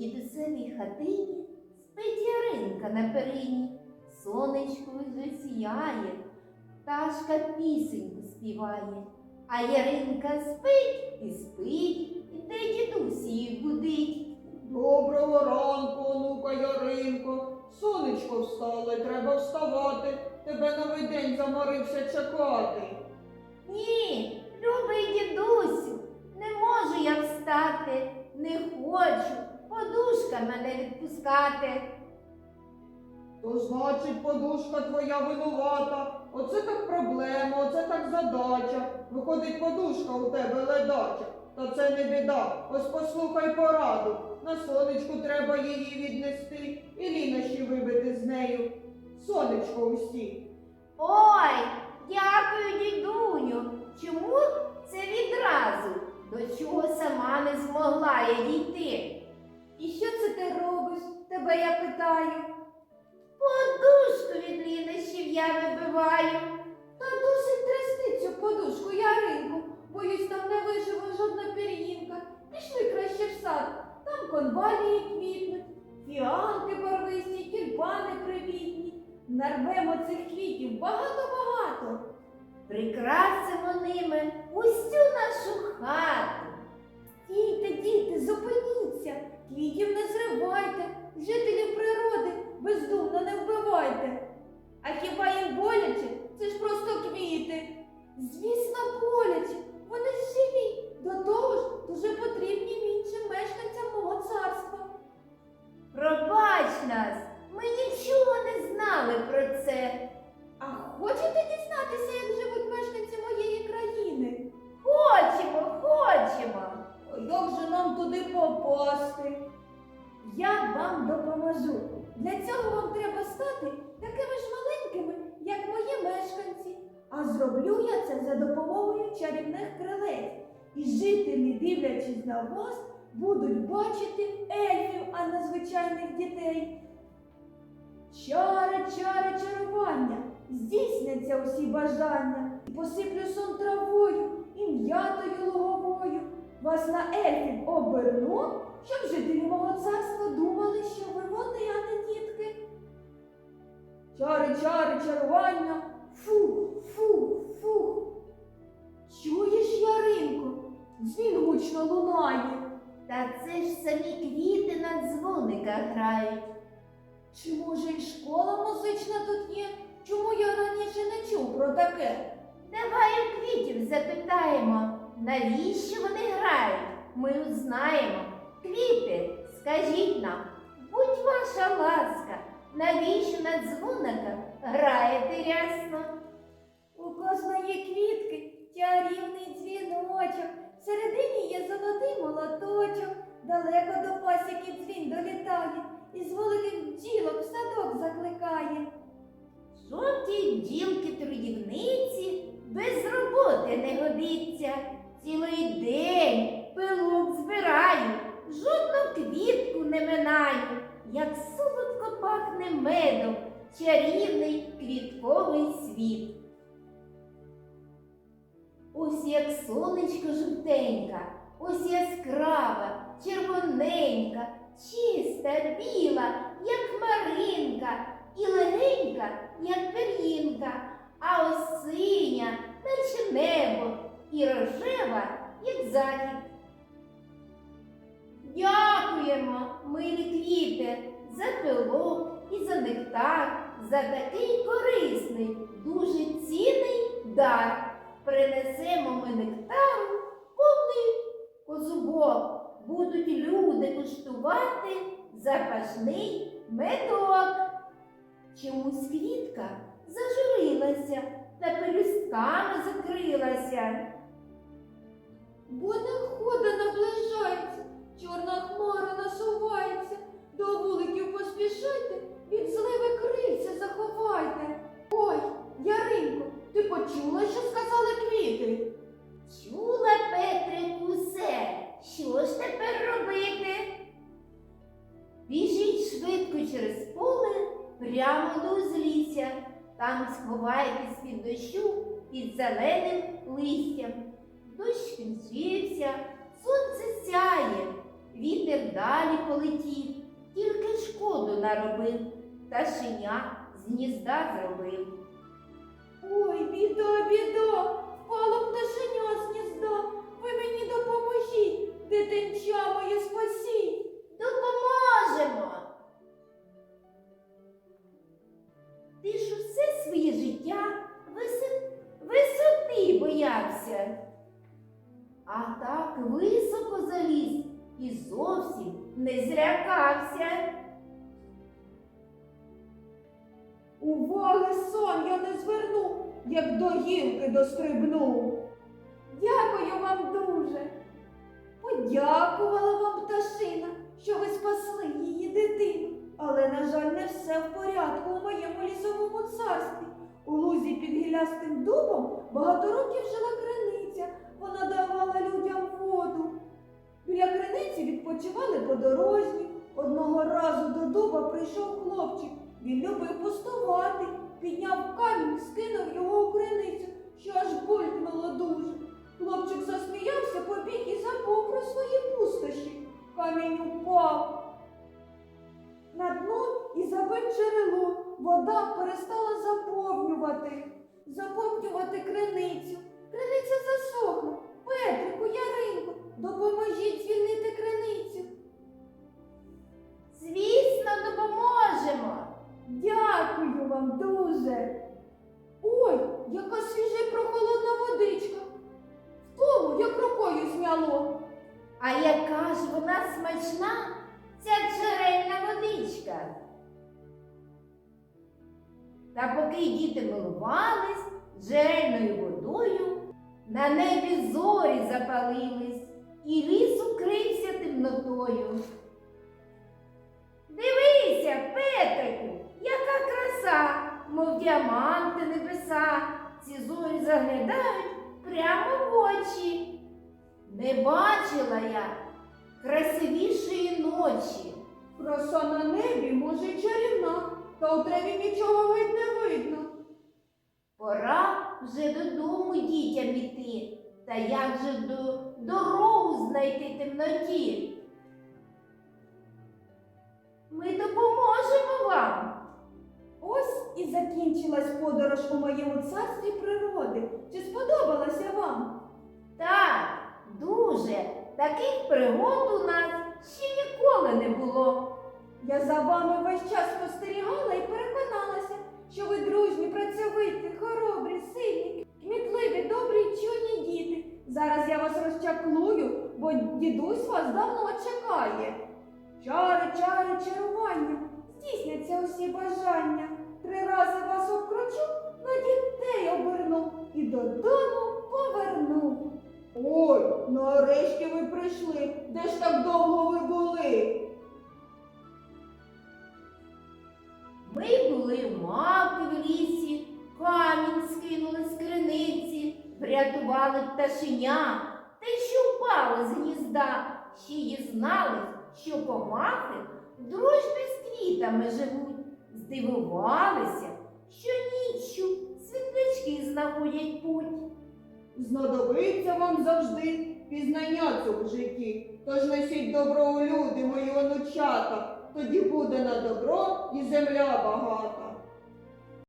дідусевій хатині спить яринка на перині, сонечко вже сіяє, пташка пісеньку співає, а яринка спить і спить, і де дідусь її будить. Доброго ранку, онука Яринко. Сонечко встало, треба вставати. Тебе новий день заморився чекати. Ні, любий дідусю, не можу я встати, не хочу, подушка мене відпускати. То значить, подушка твоя винувата. Оце так проблема, оце так задача. Виходить, подушка у тебе ледача. Та це не біда. Ось послухай пораду. На сонечку треба її віднести і лінощі вибити з нею. Сонечко усі. Ой, дякую, дідуню. Чому це відразу? До чого сама не змогла я дійти? І що це ти робиш? Тебе я питаю. Подушку від лінощів я вибиваю. Та досить трясти цю подушку, Яринку. Боюсь, там не виживе жодна пір'їнка. Пішли краще в сад. Там конвалії квітнуть, фіалки барвисті, тюльпани привітні. Нарвемо цих квітів багато-багато. Прикрасимо ними усю нашу хату. Дійте, діти, зупиніться, квітів не зривайте, жителів природи бездумно не вбивайте. А хіба їм боляче? І жителі, дивлячись на вас, будуть бачити ельфів, а не звичайних дітей. Чари, чари, чарування, здійсняться усі бажання, і посиплю сон травою і м'ятою луговою. Вас на ельфів оберну, щоб жителі мого царства думали, що ви вони, а не дітки. Чари, чари, чарування, фу, фу, фу. Чуєш, Яринко, дзвін гучно лунає. Та це ж самі квіти на дзвониках грають. Чи може і школа музична тут є? Чому я раніше не чув про таке? Давай у квітів запитаємо, навіщо вони грають? Ми узнаємо. Квіти, скажіть нам, будь ваша ласка, навіщо на дзвониках граєте рясно? У кожної квітки чарівний дзвіночок, всередині є золотий молоточок, далеко до пасіки дзвін долітає, і з великих бджілок в садок закликає. Жовті бджілки трудівниці без роботи не годиться. Цілий день пилок збираю, жодну квітку не минаю, як солодко пахне медом, чарівний квітковий світ. Ось як сонечко жовтенька, ось яскрава, червоненька, чиста, біла, як хмаринка, і легенька, як пір'їнка, а ось синя, наче небо, і рожева, як захід. Дякуємо, милі квіти, за пилок і за нектар, за такий корисний, дуже цінний дар. Принесемо ми нектару повний козубок. Будуть люди куштувати запашний медок. Чомусь квітка зажурилася та пелюстками закрилася. Бо нехода наближається, чорна хмара насувається. До вуликів поспішайте, від зливи крильця заховайте. Ой, Яринко, ти почула, що сказали квіти? Чула, Петрику, все. Що ж тепер робити? Біжіть швидко через поле прямо до узлісся. Там сховайтесь від дощу під зеленим листям. Дощ кінчився, сонце сяє, вітер далі полетів, тільки шкоду наробив, пташеня з гнізда зробив. Ой, біда, біда, впало пташеня з гнізда. Ви мені допоможіть, дитинча моє спасіть. Допоможемо. Ти ж усе своє життя висоти боявся. А так високо заліз і зовсім не зрякався. Уваги сон я не зверну, як до гілки дострибну. Дякую вам дуже. Подякувала вам пташина, що ви спасли її дитину. Але, на жаль, не все в порядку у моєму лісовому царстві. У лузі під гілястим дубом багато років жила криниця. Вона давала людям воду. Біля криниці відпочивали подорожні. Одного разу до дуба прийшов хлопчик. Він любив пустувати, підняв камінь, скинув його у криницю, що аж булькнуло дуже. Хлопчик засміявся, побіг і забув про свої пустощі. Камінь упав. На дно і забив джерело. Вода перестала заповнювати, заповнювати криницю. Криниця засохла. Петрику, Яринку, допоможіть звільнити криницю. Звісно, допоможемо. Дякую вам дуже. Ой, яка свіжа й прохолодна водичка. В тому, як рукою зняло. А яка ж вона смачна, ця джерельна водичка. Та поки діти милувались джерельною водою, на небі зорі запалились, і ліс укрився темнотою. Яка краса, мов діаманти небеса, ці зорі заглядають прямо в очі. Не бачила я красивішої ночі. Краса на небі, може, чарівна, та у треві нічого геть не видно. Пора вже додому дітям іти. Та як же до дорогу знайти темноті? Закінчилась подорож у моєму царстві природи. Чи сподобалася вам? Так, дуже. Таких пригод у нас ще ніколи не було. Я за вами весь час спостерігала і переконалася, що ви дружні, працьовиті, хоробрі, сильні, кмітливі, добрі й чуйні діти. Зараз я вас розчаклую, бо дідусь вас давно чекає. Чари, чари, чарування, здійсняться усі бажання. Три рази вас обкручу, на дітей оберну і додому поверну. Ой, нарешті ви прийшли. Де ж так довго ви були? Ми були мавки в лісі, камінь скинули з криниці, врятували пташеня, та й що впали з гнізда, ще й знали, що комахи в дружбі з квітами живуть. Здивувалися, що ніччю світлячки знаходять путь. Знадобиться вам завжди пізнання цього в житті. Тож несіть добро у люди, мої онучата. Тоді буде на добро і земля багата.